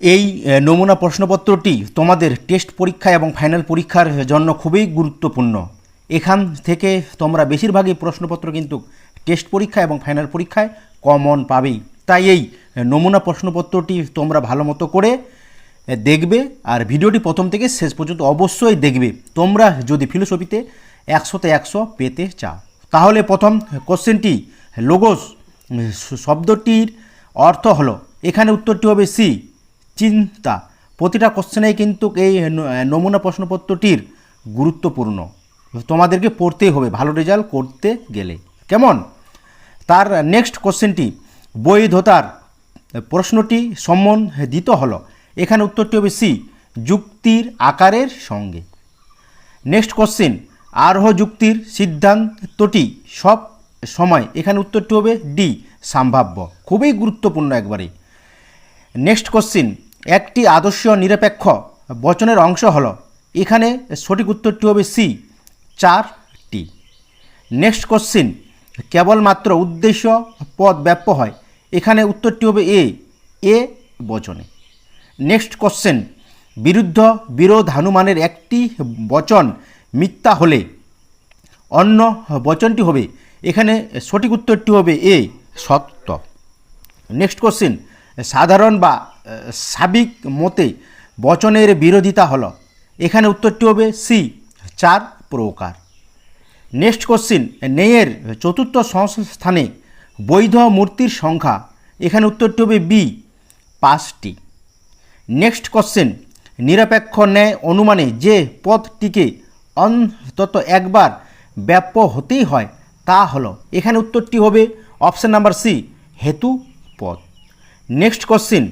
এই নমুনা প্রশ্নপত্রটি তোমাদের টেস্ট পরীক্ষা এবং ফাইনাল পরীক্ষার জন্য খুবই গুরুত্বপূর্ণ। এখান থেকে তোমরা বেশিরভাগই প্রশ্নপত্র কিন্তু টেস্ট পরীক্ষা এবং ফাইনাল পরীক্ষায় কমন পাবেই। তাই এই নমুনা প্রশ্নপত্রটি তোমরা ভালো মতো করে দেখবে আর ভিডিওটি প্রথম থেকে শেষ পর্যন্ত অবশ্যই দেখবে। তোমরা যদি ফিলোসফিতে একশোতে একশো পেতে চাও। তাহলে প্রথম কোশ্চেনটি, লোগোস শব্দটির অর্থ হলো, এখানে উত্তরটি হবে সি। চিন্তা প্রতিটা কোশ্চেনেই কিন্তু এই নমুনা প্রশ্নপত্রটির গুরুত্বপূর্ণ। তোমাদেরকে পড়তেই হবে, ভালো রেজাল্ট করতে গেলে। কেমন? তার নেক্সট কোশ্চেনটি, বৈধতার প্রশ্নটি সম্বন্ধিত হলো। এখানে উত্তরটি হবে সি, যুক্তির আকারের সঙ্গে। নেক্সট কোশ্চেন, আরহ যুক্তির সিদ্ধান্তটি সব সময়, এখানে উত্তরটি হবে ডি, সম্ভাব্য। খুবই গুরুত্বপূর্ণ একবারে। নেক্সট কোশ্চিন একটি আদর্শ নিরপেক্ষ বচনের অংশ হলো। এখানে সঠিক উত্তরটি হবে সি চারটি নেক্সট কোশ্চিন, কেবলমাত্র উদ্দেশ্য পদ ব্যাপ্য হয়। এখানে উত্তরটি হবে এ এ বচনে। নেক্সট কোশ্চেন, বিরুদ্ধ বিরোধ হনুমানের একটি বচন মিথ্যা হলে অন্য বচনটি হবে। এখানে সঠিক উত্তরটি হবে এ, সত্য। নেক্সট কোশ্চিন সাধারণ বা সাবিক মতে বচনের বিরোধিতা হল। এখানে উত্তরটি হবে সি চার প্রকার। নেক্সট কোশ্চিন নেয়ের চতুর্থ সংস্থানে বৈধ মূর্তির সংখ্যা, এখানে উত্তরটি হবে বি পাঁচটি। নেক্সট কোশ্চেন নিরপেক্ষ ন্যায় অনুমানে যে পদটিকে অন্তত একবার ব্যাপ্য হতেই হয়, তা হলো। এখানে উত্তরটি হবে অপশান নাম্বার সি হেতু পদ। নেক্সট কোশ্চিন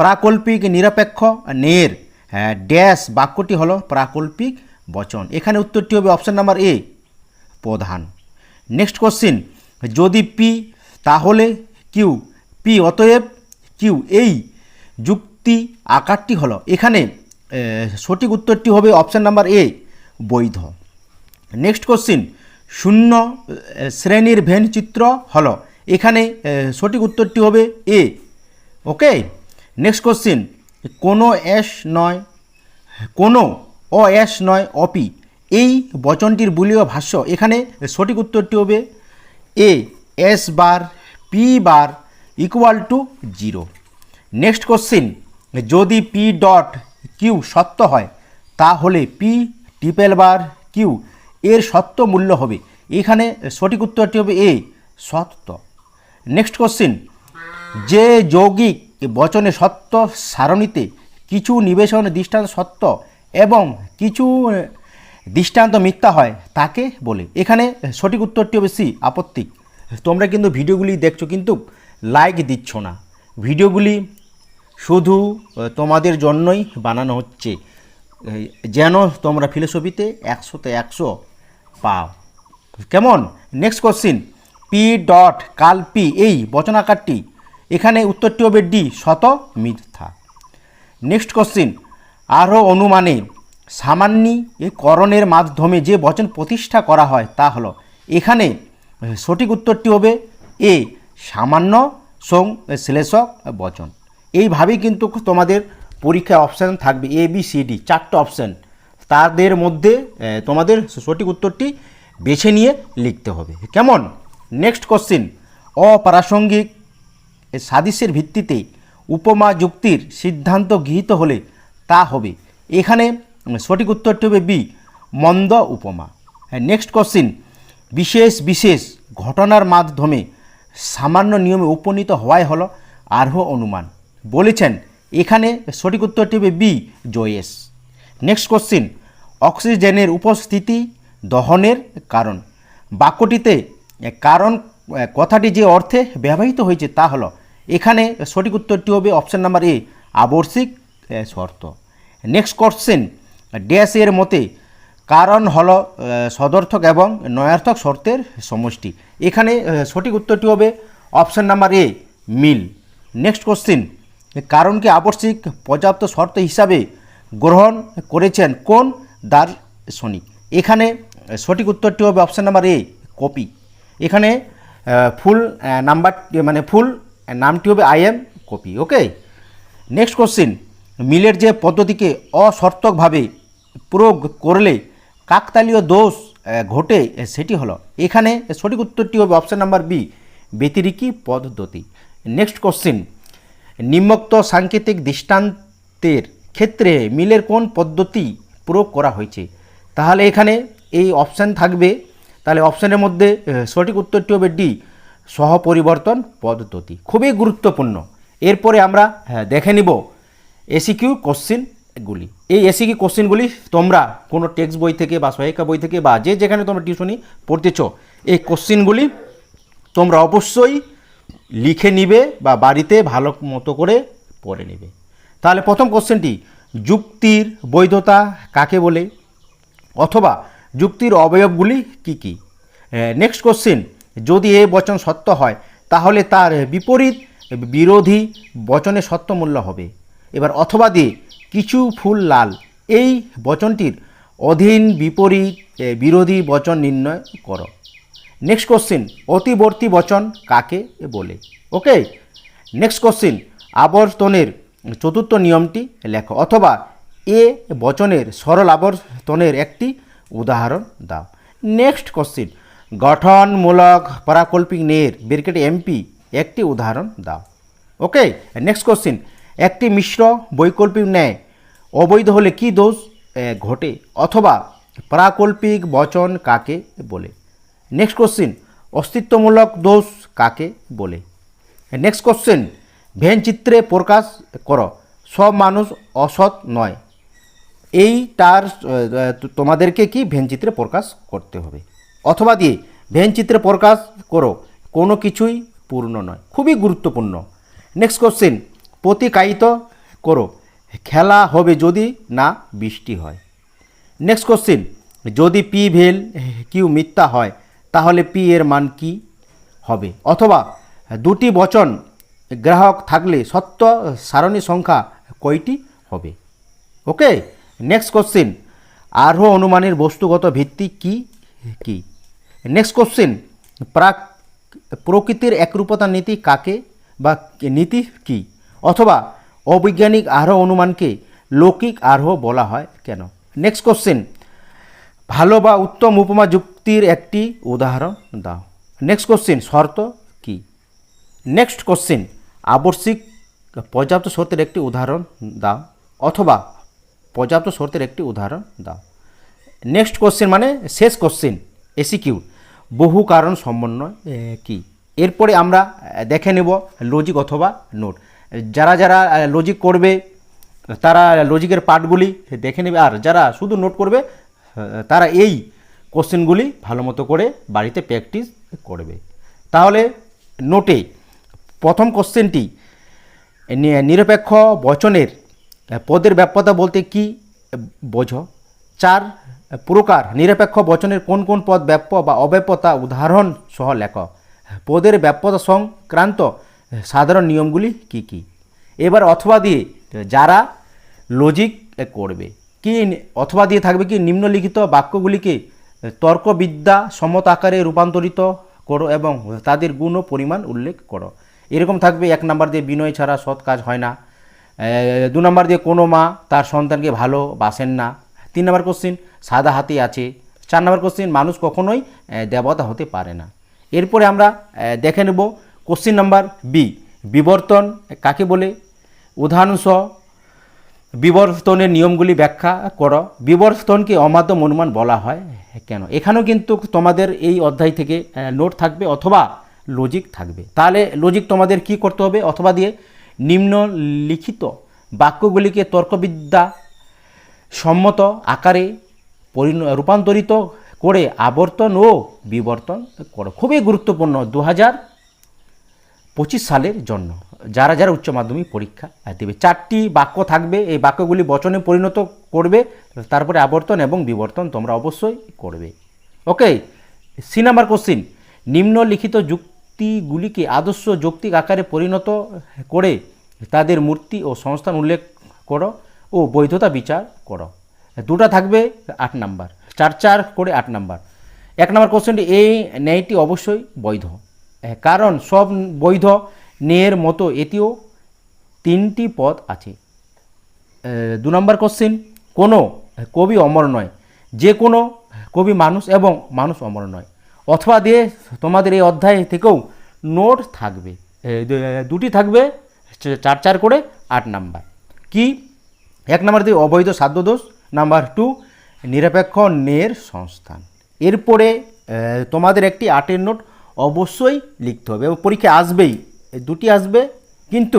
প্রাকল্পিক নিরপেক্ষ ন্যায়ের হ্যাঁ, ড্যাশ বাক্যটি হলো প্রাকল্পিক বচন। এখানে উত্তরটি হবে অপশান নাম্বার এ প্রধান। নেক্সট কোশ্চিন যদি পি তাহলে কিউ পি অতএব কিউ এই যুক্তি আকারটি হলো। এখানে সঠিক উত্তরটি হবে অপশান নাম্বার এ বৈধ। নেক্সট কোশ্চিন শূন্য শ্রেণির ভেন চিত্র হলো। এখানে সঠিক উত্তরটি হবে এ ওকে নেক্সট কোশ্চিন কোনো এস নয়, কোনো অ এস নয় অপি এই বচনটির বুলীয় ভাষ্য এখানে সঠিক উত্তরটি হবে A S bar P bar equal to zero next question যদি পি ডট কিউ সত্য হয়, তাহলে পি ট্রিপেল বার কিউ এর সত্য মূল্য হবে। এখানে সঠিক উত্তরটি হবে এ সত্য। নেক্সট কোশ্চিন যে যৌগিক বচনে সত্য সারণীতে কিছু নিবেশন দৃষ্টান্ত সত্য এবং কিছু দৃষ্টান্ত মিথ্যা হয়, তাকে বলে। এখানে সঠিক উত্তরটি হবে সি আপত্তিক তোমরা কিন্তু ভিডিওগুলি দেখছ কিন্তু লাইক দিচ্ছ না। ভিডিওগুলি শুধু তোমাদের জন্যই বানানো হচ্ছে। যেন তোমরা ফিলোসফিতে একশোতে একশো পাও। কেমন? নেক্সট কোশ্চিন পি ডট কাল পি এই বচনাকারটি এখানে উত্তরটি হবে ডি শত মিথ্যা। নেক্সট কোশ্চিন, আরও অনুমানে সামান্যীকরণের মাধ্যমে যে বচন প্রতিষ্ঠা করা হয় তা হলো, এখানে সঠিক উত্তরটি হবে এ সামান্য সং শ্লেষক বচন। এইভাবেই কিন্তু তোমাদের পরীক্ষায় অপশান থাকবে এ বি সি ডি চারটে অপশান তাদের মধ্যে তোমাদের সঠিক উত্তরটি বেছে নিয়ে লিখতে হবে। কেমন? নেক্সট কোশ্চিন অপ্রাসঙ্গিক সাদৃশ্যের ভিত্তিতে উপমা যুক্তির সিদ্ধান্ত গৃহীত হলে তা হবে। এখানে সঠিক উত্তরটি হবে বি, মন্দ উপমা। হ্যাঁ নেক্সট কোশ্চিন বিশেষ বিশেষ ঘটনার মাধ্যমে সামান্য নিয়মে উপনীত হওয়াই হলো আরহ অনুমান। বলেছেন, এখানে সঠিক উত্তরটি হবে বি জয়েস নেক্সট কোশ্চিন অক্সিজেনের উপস্থিতি দহনের কারণ। বাক্যটিতে, কারণ কথাটি যে অর্থে ব্যবহৃত হয়েছে তা হলো এখানে সঠিক উত্তরটি হবে অপশন নাম্বার এ আবশ্যিক শর্ত। নেক্সট কোশ্চেন ড্যাশ এর মতে কারণ হল সদর্থক এবং নয়ার্থক শর্তের সমষ্টি। এখানে সঠিক উত্তরটি হবে option number A, Mill. Next question কারণকে আবশ্যিক পর্যাপ্ত শর্ত হিসাবে গ্রহণ করেছেন কোন দার্শনিক? এখানে সঠিক উত্তরটি হবে অপশান নাম্বার এ, কপি। এখানে ফুল নাম্বার মানে ফুল নামটি হবে I M Copi okay next question মিলের যে পদ্ধতিকে অসর্তকভাবে প্রয়োগ করলে কাকতালীয় দোষ ঘটে সেটি হলো। এখানে সঠিক উত্তরটি হবে অপশন নাম্বার বি ব্যতিরিকী পদ্ধতি। নেক্সট কোশ্চিন নিম্নোক্ত সাংকেতিক দৃষ্টান্তের ক্ষেত্রে মিলের কোন পদ্ধতি প্রয়োগ করা হয়েছে? তাহলে এখানে এই অপশান থাকবে। তাহলে অপশানের মধ্যে সঠিক উত্তরটি হবে ডি সহপরিবর্তন পদ্ধতি। খুবই গুরুত্বপূর্ণ। এরপরে আমরা হ্যাঁ, দেখে নিব এসিকিউ কোশ্চিনগুলি এই এসিকিউ কোশ্চিনগুলি তোমরা কোনো টেক্সট বই থেকে বা সহায়িকা বই থেকে বা যে যেখানে তোমরা টিউশনি পড়তেছ এই কোশ্চিনগুলি তোমরা অবশ্যই লিখে নিবে বা বাড়িতে ভালো মতো করে পড়ে নেবে। তাহলে প্রথম কোশ্চেনটি যুক্তির বৈধতা কাকে বলে? অথবা যুক্তির অবয়বগুলি কি কি? নেক্সট কোশ্চেন যদি এ বচন সত্য হয়, তাহলে তার বিপরীত বিরোধী বচনে সত্য মূল্য হবে। এবার অথবা দিয়ে কিছু ফুল লাল, এই বচনটির অধীন বিপরীত বিরোধী বচন নির্ণয় করো। নেক্সট কোশ্চিন অতিবর্তী বচন কাকে বলে? ওকে নেক্সট কোশ্চিন আবর্তনের চতুর্থ নিয়মটি লেখো, অথবা এ বচনের সরল আবর্তনের একটি উদাহরণ দাও। নেক্সট কোশ্চিন গঠনমূলক পরাকল্পিক নের ব্রিকেট এমপি একটি উদাহরণ দাও। ওকে নেক্সট কোশ্চিন একটি মিশ্র বৈকল্পিক ন্যায় অবৈধ হলে কি দোষ ঘটে? অথবা প্রাকল্পিক বচন কাকে বলে? নেক্সট কোশ্চিন অস্তিত্বমূলক দোষ কাকে বলে? নেক্সট কোশ্চেন ভেন চিত্রে প্রকাশ করো। সব মানুষ অসৎ নয়। এইটার আহ, তোমাদেরকে কি ভেন চিত্রে প্রকাশ করতে হবে? অথবা দিয়ে ভেন চিত্রে প্রকাশ করো, কোনো কিছুই পূর্ণ নয়। খুবই গুরুত্বপূর্ণ। নেক্সট কোশ্চেন প্রতিকায়িত করো। খেলা হবে যদি না বৃষ্টি হয়। নেক্সট কোশ্চিন যদি পি ভেল কিউ মিথ্যা হয়, তাহলে পি এর মান কি হবে? অথবা দুটি বচন গ্রাহক থাকলে সত্য সারণী সংখ্যা কয়টি হবে? ওকে নেক্সট কোশ্চিন আরোহ অনুমানের বস্তুগত ভিত্তি কি কি? নেক্সট কোশ্চিন প্রাক প্রকৃতির একরূপতা নীতি কাকে বা নীতি কি? অথবা অবৈজ্ঞানিক আরোহ অনুমানকে লৌকিক আরোহ বলা হয় কেন? নেক্সট কোশ্চেন ভালো বা উত্তম উপমা যুক্তির একটি উদাহরণ দাও। নেক্সট কোশ্চেন শর্ত কি? নেক্সট কোশ্চিন আবশ্যিক পর্যাপ্ত শর্তের একটি উদাহরণ দাও। অথবা পর্যাপ্ত শর্তের একটি উদাহরণ দাও। নেক্সট কোশ্চেন মানে শেষ কোশ্চেন এসিকিউ বহু কারণ সমন্বয় কি? এরপরে আমরা দেখে নেব লজিক অথবা নোট যারা যারা লজিক করবে, তারা লজিকের পার্টগুলি দেখে নেবে। আর যারা শুধু নোট করবে তারা এই কোশ্চেনগুলি ভালো মতো করে বাড়িতে প্র্যাকটিস করবে। তাহলে নোটে প্রথম কোশ্চেনটি নিরপেক্ষ বচনের পদের ব্যাপ্যতা বলতে কি বোঝো? চার প্রকার, নিরপেক্ষ বচনের কোন কোন পদ ব্যাপ্য বা অব্যাপ্যতা উদাহরণ সহ লেখ। পদের ব্যাপ্যতা সংক্রান্ত সাধারণ নিয়মগুলি কি কি? এবার অথবা দিয়ে যারা লজিক করবে, কি অথবা দিয়ে থাকবে কি? নিম্নলিখিত বাক্যগুলিকে তর্কবিদ্যা সমত আকারে রূপান্তরিত করো এবং তাদের গুণ ও পরিমাণ উল্লেখ করো। এরকম থাকবে, এক নাম্বার দিয়ে বিনয় ছাড়া সৎ কাজ হয় না। দু নম্বর দিয়ে কোনো মা তার সন্তানকে ভালোবাসেন না। তিন নম্বর কোশ্চিন সাদা হাতি আছে। চার নম্বর কোশ্চিন মানুষ কখনোই দেবতা হতে পারে না। এরপরে আমরা দেখে নেব কোশ্চিন নাম্বার বি বিবর্তন কাকে বলে? উদাহরণসহ বিবর্তনের নিয়মগুলি ব্যাখ্যা করো। বিবর্তনকে অমাধ্যম অনুমান বলা হয় কেন? এখানেও কিন্তু তোমাদের এই অধ্যায় থেকে নোট থাকবে অথবা লজিক থাকবে। তাহলে লজিক তোমাদের কি করতে হবে? অথবা দিয়ে নিম্নলিখিত বাক্যগুলিকে তর্কবিদ্যা সম্মত আকারে পরিণ রূপান্তরিত করে আবর্তন ও বিবর্তন করো। খুবই গুরুত্বপূর্ণ দু হাজার পঁচিশ সালের জন্য। যারা যারা উচ্চ মাধ্যমিক পরীক্ষা দেবে, চারটি বাক্য থাকবে, এই বাক্যগুলি বচনে পরিণত করবে, তারপরে আবর্তন এবং বিবর্তন তোমরা অবশ্যই করবে। ওকে সি নাম্বার কোশ্চিন নিম্নলিখিত যুক্তিগুলিকে আদর্শ যৌক্তিক আকারে পরিণত করে তাদের মূর্তি ও সংস্থান উল্লেখ করো। ও বৈধতা বিচার করো। দুটা থাকবে আট নাম্বার। চার চার করে আট নাম্বার। এক নম্বর কোশ্চেনটি এই ন্যায়টি অবশ্যই বৈধ। হ্যাঁ, কারণ সব বৈধ ন্যায়ের মতো এটিও তিনটি পদ আছে। দু নম্বর কোশ্চেন কোনো কবি অমর নয়। যে কোনো কবি মানুষ এবং মানুষ অমর নয়। অথবা দিয়ে তোমাদের এই অধ্যায় থেকেও নোট থাকবে। দুটি থাকবে চার চার করে আট নাম্বার। কি? এক নাম্বার দিয়ে অবৈধ সাধ্য দোষ, নাম্বার টু নিরপেক্ষ নের সংস্থান। এরপরে তোমাদের একটি আটের নোট অবশ্যই লিখতে হবে এবং পরীক্ষা আসবেই দুটি আসবে, কিন্তু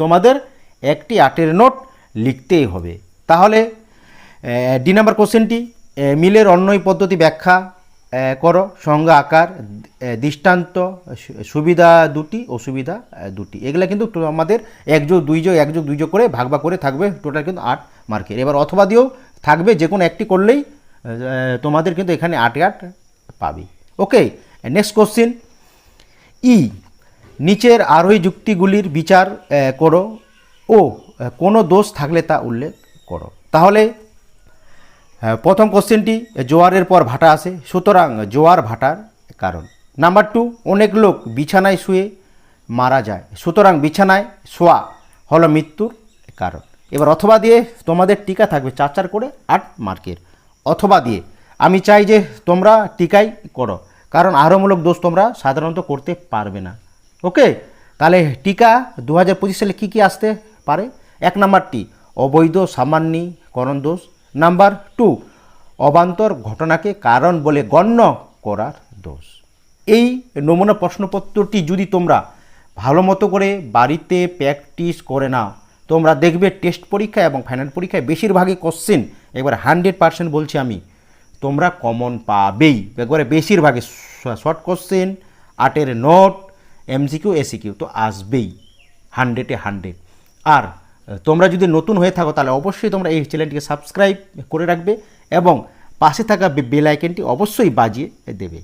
তোমাদের একটি আটের নোট লিখতেই হবে। তাহলে ডি নাম্বার কোশ্চেনটি মিলের অন্যই পদ্ধতি ব্যাখ্যা করো। সংজ্ঞা, আকার দৃষ্টান্ত সুবিধা দুটি, অসুবিধা দুটি। এগুলা কিন্তু আমাদের এক যোগ দুই যোগ, এক দুই যোগ করে ভাগ ভাগ করে থাকবে। টোটাল কিন্তু আট মার্কের। এবার অথবা দিয়েও থাকবে যে কোনো একটি করলেই তোমাদের কিন্তু এখানে আটে আট পাবে। ওকে নেক্সট কোশ্চেন ই, নিচের আরোহী যুক্তিগুলির বিচার করো। ও কোনো দোষ থাকলে তা উল্লেখ করো। তাহলে প্রথম কোশ্চেনটি জোয়ারের পর ভাটা আসে সুতরাং জোয়ার ভাটার কারণ। নাম্বার টু, অনেক লোক বিছানায় শুয়ে মারা যায়, সুতরাং বিছানায় শোয়া হলো মৃত্যুর কারণ। এবার অথবা দিয়ে তোমাদের টিকা থাকবে চার চার করে আট মার্কের। অথবা দিয়ে, আমি চাই যে তোমরা টিকাই করো, কারণ আরোমূলক দোষ তোমরা সাধারণত করতে পারবে না। ওকে? তাহলে টিকা দু হাজার পঁচিশ সালে কী কী আসতে পারে? এক নাম্বারটি, অবৈধ সামান্যীকরণ দোষ নাম্বার টু, অবান্তর ঘটনাকে কারণ বলে গণ্য করার দোষ। এই নমুনা প্রশ্নপত্রটি যদি তোমরা ভালো মতো করে বাড়িতে প্র্যাকটিস করে নাও, তোমরা দেখবে টেস্ট পরীক্ষা এবং ফাইনাল পরীক্ষায় বেশিরভাগই কোশ্চেন একবার হান্ড্রেড পার্সেন্ট বলছি আমি, তোমরা কমন পাবেই। একবারে বেশিরভাগই শর্ট কোশ্চেন, আটের নোট, এমসিকিউ, এসিকিউ তো আসবেই, হান্ড্রেডে হান্ড্রেড। আর তোমরা যদি নতুন হয়ে থাকো, তাহলে অবশ্যই তোমরা এই চ্যানেলটিকে সাবস্ক্রাইব করে রাখবে এবং পাশে থাকা বেল অবশ্যই বাজিয়ে দেবে।